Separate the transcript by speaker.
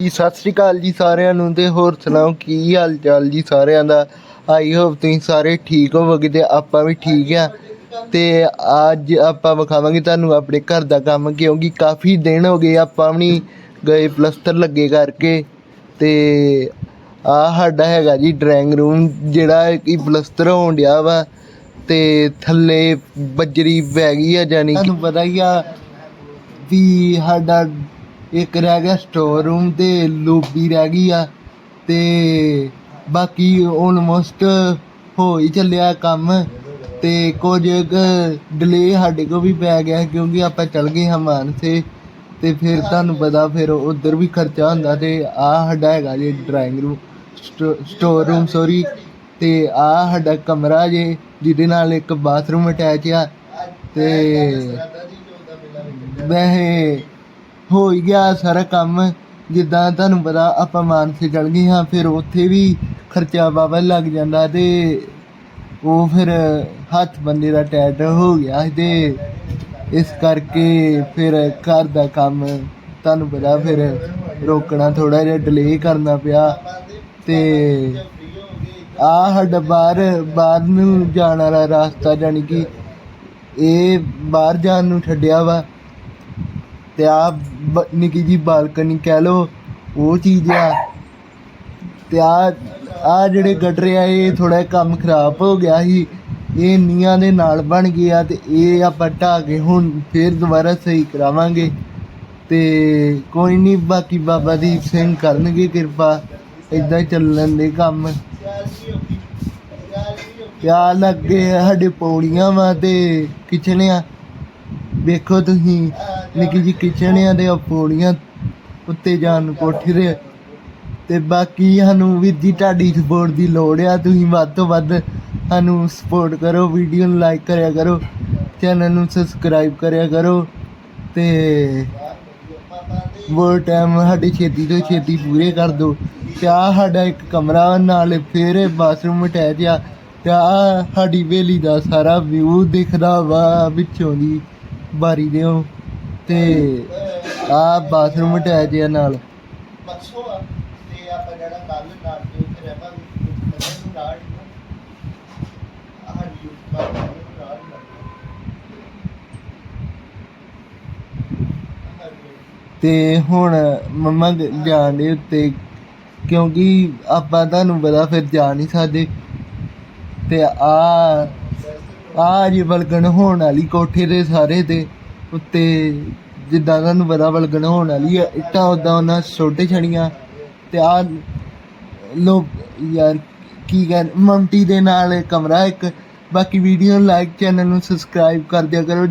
Speaker 1: ਜੀ, ਸਤਿ ਸ੍ਰੀ ਅਕਾਲ ਜੀ ਸਾਰਿਆਂ ਨੂੰ ਤੇ ਹੋਰ ਸੁਣਾਓ ਕੀ ਹਾਲ ਚਾਲ ਜੀ ਸਾਰਿਆਂ ਦਾ? ਆਈ ਹੋਪ ਤੁਸੀਂ ਸਾਰੇ ਠੀਕ ਹੋਵੋਗੇ ਤੇ ਆਪਾਂ ਵੀ ਠੀਕ ਆ। ਤੇ ਅੱਜ ਆਪਾਂ ਵਿਖਾਵਾਂਗੇ ਤੁਹਾਨੂੰ ਆਪਣੇ ਘਰ ਦਾ ਕੰਮ ਕਿਉਂਕਿ ਕਾਫੀ ਦਿਨ ਹੋ ਗਏ ਆਪਾਂ ਵੀ ਨਹੀਂ ਗਏ ਪਲਸਤਰ ਲੱਗੇ ਕਰਕੇ। ਤੇ ਆ ਸਾਡਾ ਹੈਗਾ ਜੀ ਡਰਾਇੰਗ ਰੂਮ ਜਿਹੜਾ ਕਿ ਪਲਸਤਰ ਹੋਣ ਡਿਆ ਵਾ। ਤੇ ਥੱਲੇ ਬੱਜਰੀ ਪੈ ਗਈ ਆ ਜਾਨੀ ਤੁਹਾਨੂੰ ਪਤਾ ਹੀ ਆ ਵੀ ਸਾਡਾ ਇੱਕ ਰਹਿ ਗਿਆ ਸਟੋਰ ਰੂਮ ਤੇ ਲੋਬੀ ਰਹਿ ਗਈ ਆ ਤੇ ਬਾਕੀ ਆਲਮੋਸਟ ਹੋ ਹੀ ਚੱਲਿਆ ਕੰਮ ਤੇ ਕੁਝ ਡਿਲੇ ਸਾਡੇ ਕੋ ਵੀ ਪੈ ਗਿਆ ਕਿਉਂਕਿ ਆਪਾਂ ਚੱਲ ਗਏ ਹਾਂ ਮਾਨਸੇ ਤੇ ਫਿਰ ਤੁਹਾਨੂੰ ਪਤਾ ਫਿਰ ਉਧਰ ਵੀ ਖਰਚਾ ਹੁੰਦਾ ਤੇ ਆ ਸਾਡਾ ਹੈਗਾ ਜੀ drawing room store room sorry ਤੇ ਆ ਸਾਡਾ ਕਮਰਾ ਜੇ ਜਿਹਦੇ ਨਾਲ ਇੱਕ ਬਾਥਰੂਮ ਅਟੈਚ ਆ ਤੇ ਵੈਸੇ ਹੋ ਹੀ ਗਿਆ ਸਾਰਾ ਕੰਮ। ਜਿੱਦਾਂ ਤੁਹਾਨੂੰ ਪਤਾ, ਆਪਾਂ ਮਾਨਸੇ ਚਲ ਗਏ ਹਾਂ, ਫਿਰ ਉੱਥੇ ਵੀ ਖਰਚਾ ਬਾਬਾ ਲੱਗ ਜਾਂਦਾ ਤੇ ਉਹ ਫਿਰ ਹੱਥ ਬੰਦੇ ਦਾ ਟੈਟ ਹੋ ਗਿਆ ਸੀ ਤੇ ਇਸ ਕਰਕੇ ਫਿਰ ਘਰ ਦਾ ਕੰਮ ਤੁਹਾਨੂੰ ਪਤਾ ਫਿਰ ਰੋਕਣਾ ਥੋੜਾ ਜਿਹਾ ਡਿਲੇ ਕਰਨਾ ਪਿਆ ਤੇ ਆ ਸਾਡਾ ਬਾਹਰ ਬਾਹਰ ਨੂੰ ਜਾਣ ਵਾਲਾ ਰਸਤਾ ਜਾਣੀ ਕਿ ਇਹ ਬਾਹਰ ਜਾਣ ਨੂੰ ਛੱਡਿਆ ਵਾ। ਤੇ ਆ ਨਿੱਕੀ ਜੀ ਬਾਲਕਨੀ ਕਹਿ ਲੋ ਉਹ ਚੀਜ਼ ਆ। ਤੇ ਆ ਆ ਜਿਹੜੇ ਗਟਰ ਆ, ਇਹ ਥੋੜਾ ਕੰਮ ਖਰਾਬ ਹੋ ਗਿਆ ਸੀ। ਇਹ ਨੀਆਂ ਦੇ ਨਾਲ ਬਣ ਗਿਆ ਤੇ ਇਹ ਆਪਾਂ ਢਾਹ ਕੇ ਹੁਣ ਫੇਰ ਦੁਬਾਰਾ ਸਹੀ ਕਰਾਵਾਂਗੇ। ਤੇ ਕੋਈ ਨਹੀਂ ਬਾਕੀ ਬਾਬਾ ਦੀਪ ਸਿੰਘ ਕਰਨਗੇ ਕਿਰਪਾ। ਇਦਾਂ ਚੱਲਣ ਦੇ ਕੰਮ। ਪਿਆ ਲੱਗੇ ਸਾਡੇ ਪੌੜੀਆਂ ਵਾ ਤੇ ਕਿਚਨ ਆ। ਵੇਖੋ ਤੁਸੀਂ, ਨਿੱਕੀ ਜੀ ਕਿਚਨ ਆ ਤੇ ਪੌੜੀਆਂ ਉੱਤੇ ਜਾਣ ਨੂੰ ਕੋਠੇ ਦੇ ਤੇ ਬਾਕੀ ਸਾਨੂੰ ਵੀਰ ਜੀ, ਤੁਹਾਡੀ ਸਪੋਰਟ ਦੀ ਲੋੜ ਆ। ਤੁਸੀਂ ਵੱਧ ਤੋਂ ਵੱਧ ਸਾਨੂੰ ਸਪੋਰਟ ਕਰੋ ਵੀਡੀਓ ਨੂੰ ਲਾਈਕ ਕਰਿਆ ਕਰੋ ਚੈਨਲ ਨੂੰ ਸਬਸਕ੍ਰਾਈਬ ਕਰਿਆ ਕਰੋ। ਤੇ ਉਹ ਟਾਈਮ ਸਾਡੀ ਛੇਤੀ ਤੋਂ ਛੇਤੀ ਪੂਰੇ ਕਰ ਦਿਓ। ਤੇ ਆਹ ਸਾਡਾ ਇੱਕ ਕਮਰਾ ਨਾਲ ਫਿਰ ਬਾਥਰੂਮ ਅਟੈਚ ਆ। ਤੇ ਆ ਸਾਡੀ ਵੇਲੀ ਦਾ ਸਾਰਾ ਵਿਊ ਦਿਖਦਾ ਵਾ ਵਿੱਚੋਂ ਦੀ। ਬਾਰੀ ਦੇ ਉਹ ਤੇ ਆ ਬਾਥਰੂਮ ਅਟੈਚ ਆ ਨਾਲ।
Speaker 2: ਪਰਸੋਂ ਆ ਤੇ ਆਪਾਂ ਜਿਹੜਾ ਕੱਲ ਨਾਲ ਦੇ ਉੱਤੇ ਰਹਿਣਾ ਵੀ ਨਾਲ ਆਹ ਜੀ ਉੱਪਰ ਨਾਲ
Speaker 1: ਤੇ ਹੁਣ ਮੰਮਾ ਜਾਣ ਦੇ ਉੱਤੇ, ਕਿਉਂਕਿ ਆਪਾਂ ਤੁਹਾਨੂੰ ਪਤਾ ਫਿਰ ਜਾ ਨਹੀਂ ਸਕਦੇ। ਤੇ ਆ ਆ ਜੀ ਬਲਗਣ ਹੋਣ ਵਾਲੀ ਕੋਠੇ ਦੇ ਸਾਰੇ ਤੇ ਉੱਤੇ ਜਿੱਦਾਂ ਉਹਨਾਂ ਨੂੰ ਪਤਾ ਵਲਗਣ ਹੋਣ ਵਾਲੀ ਆ, ਇੱਟਾਂ ਉਦਾਂ ਉਹਨਾਂ ਛੋਟੇ ਛਣੀਆਂ ਤੇ ਆ ਲੋਕ ਯਾਰ ਕੀ ਕਹਿ ਮੰਟੀ ਦੇ ਨਾਲ ਕਮਰਾ ਇੱਕ, ਬਾਕੀ ਵੀਡੀਓ ਨੂੰ ਲਾਈਕ ਚੈਨਲ ਨੂੰ ਸਬਸਕ੍ਰਾਈਬ ਕਰ ਦਿਆ ਕਰੋ।